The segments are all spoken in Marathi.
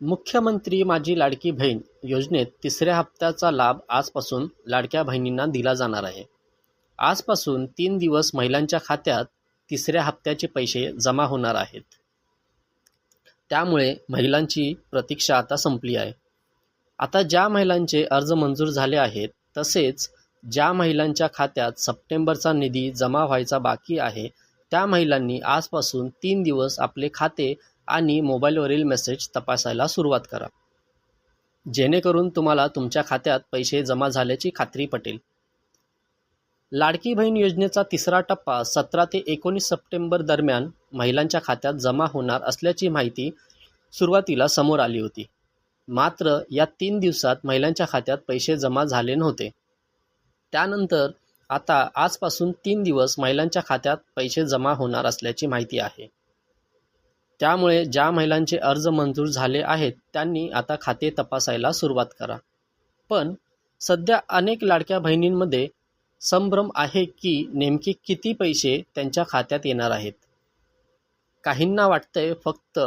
मुख्यमंत्री माझी लाडकी बहीण योजनेत तिसऱ्या हप्त्याचा लाभ आजपासून लाडक्या बहिणींना दिला जाणार आहे. आजपासून तीन दिवस महिलांच्या खात्यात तिसऱ्या हप्त्याचे पैसे जमा होणार आहेत. त्यामुळे महिलांची प्रतीक्षा आता संपली आहे. आता ज्या महिलांचे अर्ज मंजूर झाले आहेत तसेच ज्या महिलांच्या खात्यात सप्टेंबरचा निधी जमा व्हायचा बाकी आहे त्या महिलांनी आजपासून तीन दिवस आपले खाते आणि मोबाईलवरील मेसेज तपासायला सुरुवात करा. जेणेकरून तुम्हाला तुमच्या खात्यात पैसे जमा झाल्याची खात्री पटेल. लाडकी बहीण योजनेचा तिसरा टप्पा सतरा ते एकोणीस सप्टेंबर दरम्यान महिलांच्या खात्यात जमा होणार असल्याची माहिती सुरुवातीला समोर आली होती. मात्र या तीन दिवसात महिलांच्या खात्यात पैसे जमा झाले नव्हते. त्यानंतर आता आजपासून तीन दिवस महिलांच्या खात्यात पैसे जमा होणार असल्याची माहिती आहे. त्यामुळे ज्या महिलांचे अर्ज मंजूर झाले आहेत त्यांनी आता खाते तपासायला सुरुवात करा. पण सध्या अनेक लाडक्या बहिणींमध्ये संभ्रम आहे की नेमके किती पैसे त्यांच्या खात्यात येणार आहेत. काहींना वाटतंय फक्त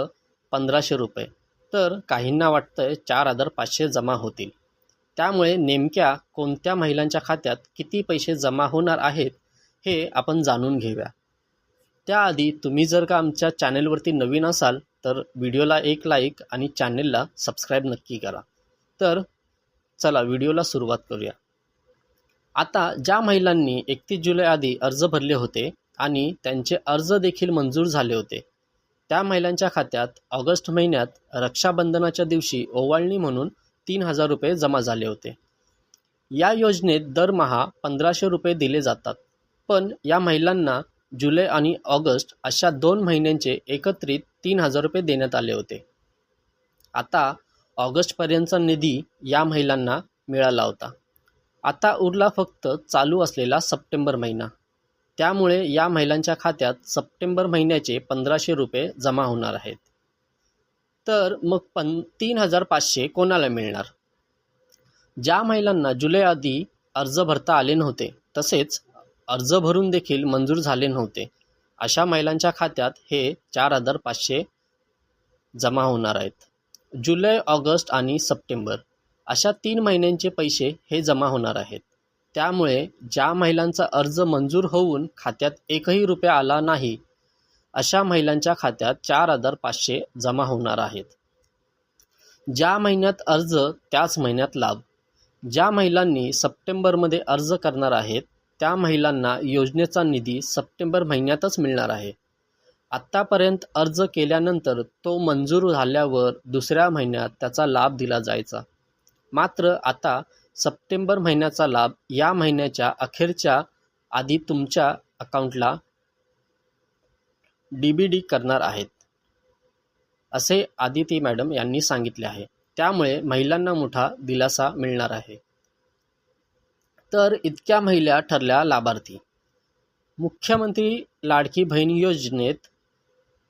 पंधराशे रुपये तर काहींना वाटतंय चार हजार पाचशे जमा होतील. त्यामुळे नेमक्या कोणत्या महिलांच्या खात्यात किती पैसे जमा होणार आहेत हे आपण जाणून घेऊया. त्याआधी तुम्ही जर का आमच्या चॅनेलवरती नवीन असाल तर व्हिडिओला एक लाईक आणि चॅनेलला सबस्क्राईब नक्की करा. तर चला व्हिडिओला सुरुवात करूया. आता ज्या महिलांनी एकतीस जुलै आधी अर्ज भरले होते आणि त्यांचे अर्ज देखील मंजूर झाले होते त्या महिलांच्या खात्यात ऑगस्ट महिन्यात रक्षाबंधनाच्या दिवशी ओवाळणी म्हणून तीन हजार रुपये जमा झाले होते. या योजनेत दरमहा पंधराशे रुपये दिले जातात. पण या महिलांना जुलै आणि ऑगस्ट अशा दोन महिन्यांचे एकत्रित तीन हजार रुपये देण्यात आले होते. आता ऑगस्टपर्यंतचा निधी या महिलांना मिळाला होता. आता उरला फक्त चालू असलेला सप्टेंबर महिना. त्यामुळे या महिलांच्या खात्यात सप्टेंबर महिन्याचे पंधराशे रुपये जमा होणार आहेत. तर मग पण तीन हजार पाचशे कोणाला मिळणार? ज्या महिलांना जुलै आधी अर्ज भरता आले नव्हते तसेच अर्ज भरून देखील मंजूर झाले नव्हते. अशा महिलांच्या खात्यात हे चार हजार पाचशे जमा होणार आहेत. जुलै ऑगस्ट आणि सप्टेंबर अशा तीन महिन्यांचे पैसे हे जमा होणार आहेत. त्यामुळे ज्या महिलांचा अर्ज मंजूर होऊन खात्यात एकही रुपया आला नाही अशा महिलांच्या खात्यात चार हजार पाचशे जमा होणार आहेत. ज्या महिन्यात अर्ज त्याच महिन्यात लाभ. ज्या महिलांनी सप्टेंबरमध्ये अर्ज करणार आहेत त्या महिलांना योजनेचा निधी सप्टेंबर महिन्यातच मिळणार आहे. आत्तापर्यंत अर्ज केल्यानंतर तो मंजूर झाल्यावर दुसऱ्या महिन्यात त्याचा लाभ दिला जायचा. मात्र आता सप्टेंबर महिन्याचा लाभ या महिन्याच्या अखेरच्या आधी तुमच्या अकाउंटला डी बी डी करणार आहेत. असे आदिती मॅडम यांनी सांगितले आहे. त्यामुळे महिलांना मोठा दिलासा मिळणार आहे. तर इतक्या महिला ठरल्या लाभार्थी. मुख्यमंत्री लाडकी बहीण योजनेत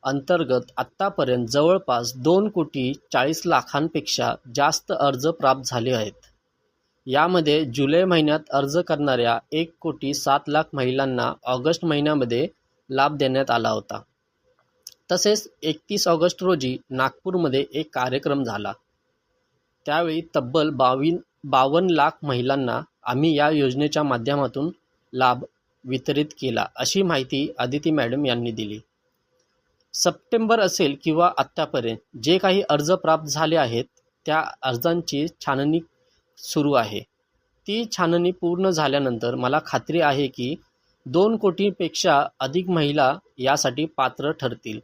अंतर्गत आत्तापर्यंत जवळपास दोन कोटी चाळीस लाखांपेक्षा जास्त अर्ज प्राप्त झाले आहेत. यामध्ये जुलै महिन्यात अर्ज करणाऱ्या एक कोटी सात लाख महिलांना ऑगस्ट महिन्यामध्ये लाभ देण्यात आला होता. तसेच एकतीस ऑगस्ट रोजी नागपूरमध्ये एक कार्यक्रम झाला. त्यावेळी तब्बल बावीन बावन्न लाख महिलांना आम्ही या योजनेच्या माध्यमातून लाभ वितरित केला अशी माहिती आदिती मॅडम यांनी दिली. सप्टेंबर असेल किंवा आत्तापर्यंत जे काही अर्ज प्राप्त झाले आहेत त्या अर्जांची छाननी सुरू आहे. ती छाननी पूर्ण झाल्यानंतर मला खात्री आहे की दोन कोटीपेक्षा अधिक महिला यासाठी पात्र ठरतील.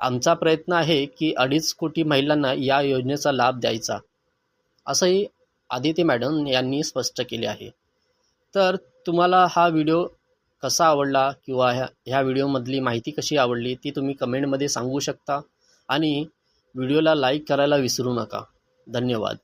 आमचा प्रयत्न आहे की अडीच कोटी महिलांना या योजनेचा लाभ द्यायचा. असंही आदिती मॅडम यांनी स्पष्ट केले आहे. तर तुम्हाला हा व्हिडिओ कसा आवडला किंवा ह्या ह्या व्हिडिओमधली माहिती कशी आवडली ती तुम्ही कमेंटमध्ये सांगू शकता आणि व्हिडिओला लाईक करायला विसरू नका. धन्यवाद.